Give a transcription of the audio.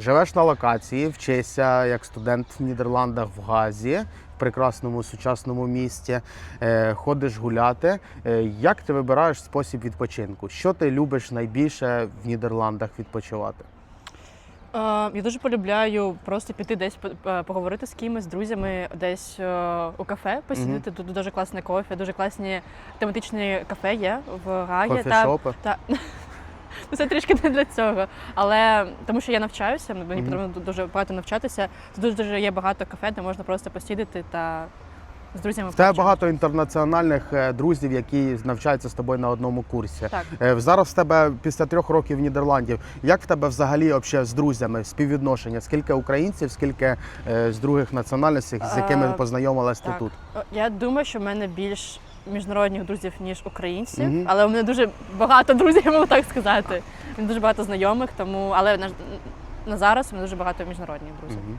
Живеш на локації, вчишся як студент в Нідерландах в Газі, в прекрасному сучасному місті. Е, ходиш гуляти. Е, як ти вибираєш спосіб відпочинку? Що ти любиш найбільше в Нідерландах відпочивати? Е, Я дуже полюбляю просто піти десь по- поговорити з кимось, з друзями, десь у кафе посидіти. Тут дуже класне кофе, дуже класні тематичні кафе є в Гагі. Та, Кофешопи? та, Ну, це трішки не для цього. Але тому що я навчаюся, мені Мгм. потрібно дуже багато навчатися. Тут дуже, дуже є багато кафе, де можна просто посидіти та з друзями В тебе багато інтернаціональних е, друзів, які навчаються з тобою на одному курсі. Так. Е, Зараз в тебе після трьох років Нідерландів. Як в тебе взагалі обще з друзями співвідношення? Скільки українців, скільки е, з других національностей, з якими познайомилась ти тут? Я думаю, що в мене більш міжнародних друзів, ніж українців, Мгм. але у мене дуже багато друзів, я можу так сказати. У мене дуже багато знайомих, тому але на, на зараз у мене дуже багато міжнародних друзів. Мгм.